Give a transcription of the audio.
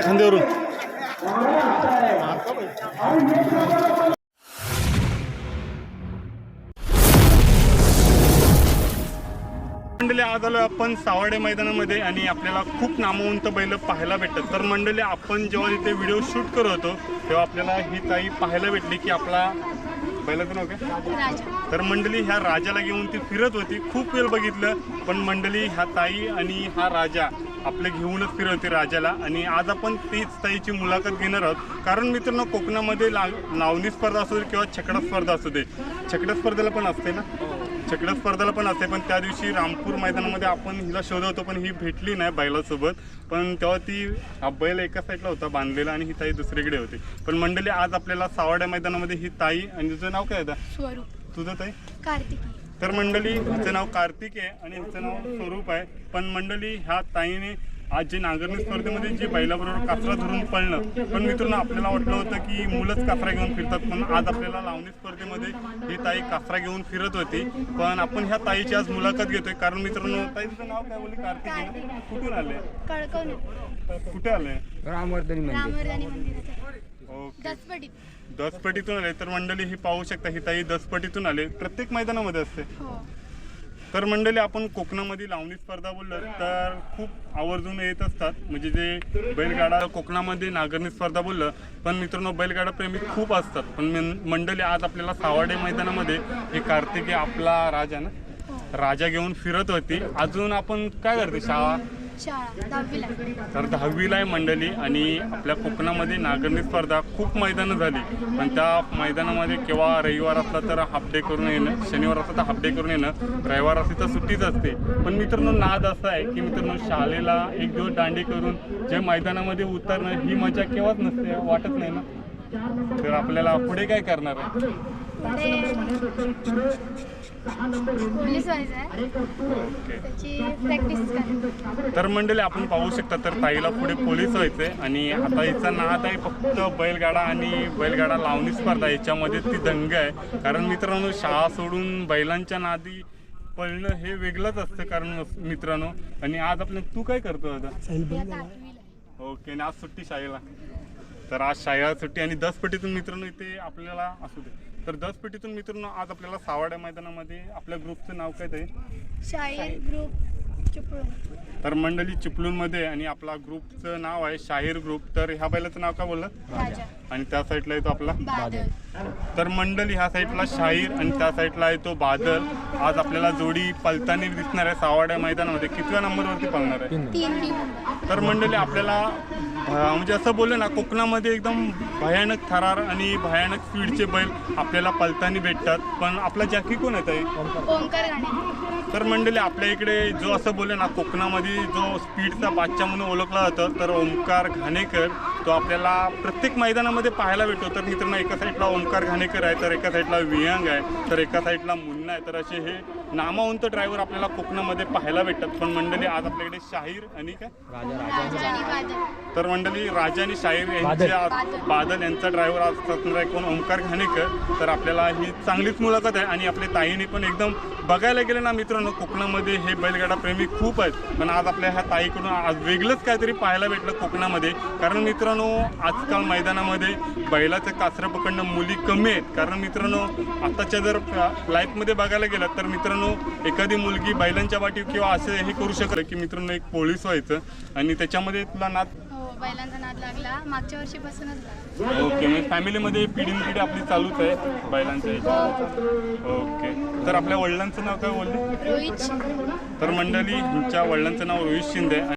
ना खांद्यावरून. मंडळी आज आलो आपण सावर्डे मैदानामध्ये आणि आपल्याला खूप नामवंत बैल पाहायला भेटतात. तर मंडळी आपण जेव्हा इथे व्हिडिओ शूट करत होतो तेव्हा आपल्याला ही ताई पाहायला भेटली की आपला बैलाचं नाव काय? राजा. तर मंडळी ह्या राजाला घेऊन ती फिरत होती. खूप वेळ बघितलं पण मंडळी ह्या ताई आणि हा राजा आपले घेऊनच फिरत होती राजाला. आणि आज आपण तीच ताईची मुलाखत घेणार आहोत. कारण मित्रांनो कोकणामध्ये ला लावणी स्पर्धा असू दे किंवा छकडा स्पर्धा असू दे छकडा स्पर्धेला पण असते ना? छकडा स्पर्धेला पण असते पण त्या दिवशी रामपूर मैदानामध्ये आपण हिला शोधत होतो पण ही भेटली नाही बैलासोबत. पण तेव्हा ती हा बैल एका साईडला होता बांधलेला आणि ही ताई दुसरीकडे होती. पण मंडळी आज आपल्याला सावर्ड्या मैदानामध्ये ही ताई आणि तुझं नाव काय होतं? स्वरूप. तुझं ताई? कार्तिकी. तर मंडळी हिचं नाव कार्तिक आहे आणि हिचं नाव स्वरूप आहे. पण मंडळी ह्या ताईने आज जे नांगरणी स्पर्धेमध्ये जे बैलाबरोबर कासरा धरून पळणं पण मित्रांनो आपल्याला वाटलं होतं की मुलंच कासरा घेऊन फिरतात पण आज आपल्याला लावणी स्पर्धेमध्ये ही ताई कासरा घेऊन फिरत होती. पण आपण ह्या ताईची आज मुलाखत घेतोय. कारण मित्रांनो ताईचं नाव काय बोलली? कार्तिक? कुठून आले? कळकवणे. कुठे आले? रामवर्धनी मंदिर. रामवर्धानी मंदिराचे ओके. दसपटीत. दसपटीतून आले तर मंडळी ही पाहू शकता ही ताई दसपटीतून आले. प्रत्येक मैदानामध्ये असते. हो. तर मंडळी आपण कोकणामध्ये लावणी स्पर्धा बोललो तर खूप आवर्जून येत असतात. म्हणजे जे बैलगाडा कोकणामध्ये नागरणी स्पर्धा बोललं पण मित्रांनो बैलगाडा प्रेमी खूप असतात. पण मन- मंडळी आज आपल्याला सावर्डे मैदानामध्ये हे कार्तिकी आपला राजा ना राजा घेऊन फिरत होती. अजून आपण काय करते शाळा शाळा दहावीला तर दहावीला आहे मंडळी आणि आपल्या कोकणामध्ये नागरणी स्पर्धा खूप मैदानं झाली. पण त्या मैदानामध्ये केव्हा रविवार असला तर हाफ डे करून येणं शनिवार असला तर हाफ डे करून येणं रविवार असली तर सुट्टीच असते. पण मित्रांनो नाद असा आहे की मित्रांनो शाळेला एक दिवस दांडी करून जे मैदानामध्ये उतरणं ही मजा केव्हाच नसते वाटत नाही ना? तर आपल्याला पुढे काय करणार आहे? पोलीस व्हायचं आहे. ओके. त्याची प्रॅक्टिस करायची तर मंडळी आपण पाहू शकता तर ताईला पुढे पोलीस व्हायचंय आणि आता हिचा नाद आहे फक्त बैलगाडा आणि बैलगाडा लावणी स्पर्धा. याच्यामध्ये ती दंग आहे. कारण मित्रांनो शाळा सोडून बैलांच्या नादी पळणं हे वेगळंच असतं कारण मित्रांनो. आणि आज आपलं तू काय करतो आता. ओके आणि आज सुट्टी शाळेला. तर आज शाळेला सुट्टी आणि दस पेटीतून मित्रांनो इथे आपल्याला असू दे. तर दस पेटीतून मित्रांनो आज आपल्याला सावाड्या मैदानामध्ये आपल्या ग्रुपचं नाव काय ते शाहीर ग्रुप चिपळूण. तर मंडळी चिपळूणमध्ये आणि आपला ग्रुपचं नाव आहे शाहीर ग्रुप. तर ह्या बैलाचं नाव काय बोललं राजा. आणि त्या साईडला येतो आपला बादल. तर मंडळी ह्या साईडला शाहीर आणि त्या साईडला आहे तो बादल. आज आपल्याला जोडी पलतानी दिसणार आहे सावाड्या मैदानामध्ये. कितव्या नंबरवरती पळणार आहे? तर मंडळी आपल्याला म्हणजे असं बोललं ना कोकणामध्ये एकदम भयानक थरार आणि भयानक स्पीडचे बैल आपल्याला पलतानी भेटतात. पण आपला जॅकी कोण येत आहे तर मंडळी आपल्या इकडे जो असं बोलले ना कोकणामध्ये जो स्पीडचा बादशाह म्हणून ओळखला जातो तर ओंकार घाणेकर. तो आपल्याला प्रत्येक मैदानामध्ये पाहायला भेटतो. तर मित्रांनो एका साईडला ओंकार घाणेकर आहे तर एका साईडला विहंग आहे तर एका साईडला मुन्ना आहे. तर असे हे नामवंत ड्रायव्हर आपल्याला कोकणामध्ये पाहायला भेटतात. पण मंडळी आज आपल्याकडे शाहीर आणि काय? तर मंडळी राजा आणि शाहीर यांचे आज बादल. यांचा ड्रायव्हर आज असणार आहे कोण? ओंकार घाणेकर. तर आपल्याला ही चांगलीच मुलाखत आहे आणि आपल्या ताईने पण एकदम बघायला गेलं ना मित्रांनो कोकणामध्ये हे बैलगाडा प्रेमी खूप आहेत. पण आज आपल्या ह्या ताईकडून आज वेगळंच काहीतरी पाहायला भेटलं कोकणामध्ये. कारण मित्रांनो आजकाल मैदानामध्ये बैलाचं कासरं पकडणं मुली कमी आहेत. कारण मित्रांनो आताच्या जर लाईफमध्ये बघायला गेलं तर मित्रांनो एखादी मुलगी बैलांच्या वाटी किंवा असं हे करू शकलं की मित्रांनो एक पोलीस व्हायचं आणि त्याच्यामध्ये तुला नाद हो बैलांचा नाद लागला. मागच्या वर्षीपासूनच लागला. ओके म्हणजे फॅमिलीमध्ये पिढी पिढी आपली चालूच आहे बैलांच्या ह्याच्यामध्ये. ओके. तर आपल्या वडिलांचं नाव काय बोलले? रोहित शिंदे. तर मंडळी ह्यांच्या वडिलांचं नाव रोहित शिंदे. आहे.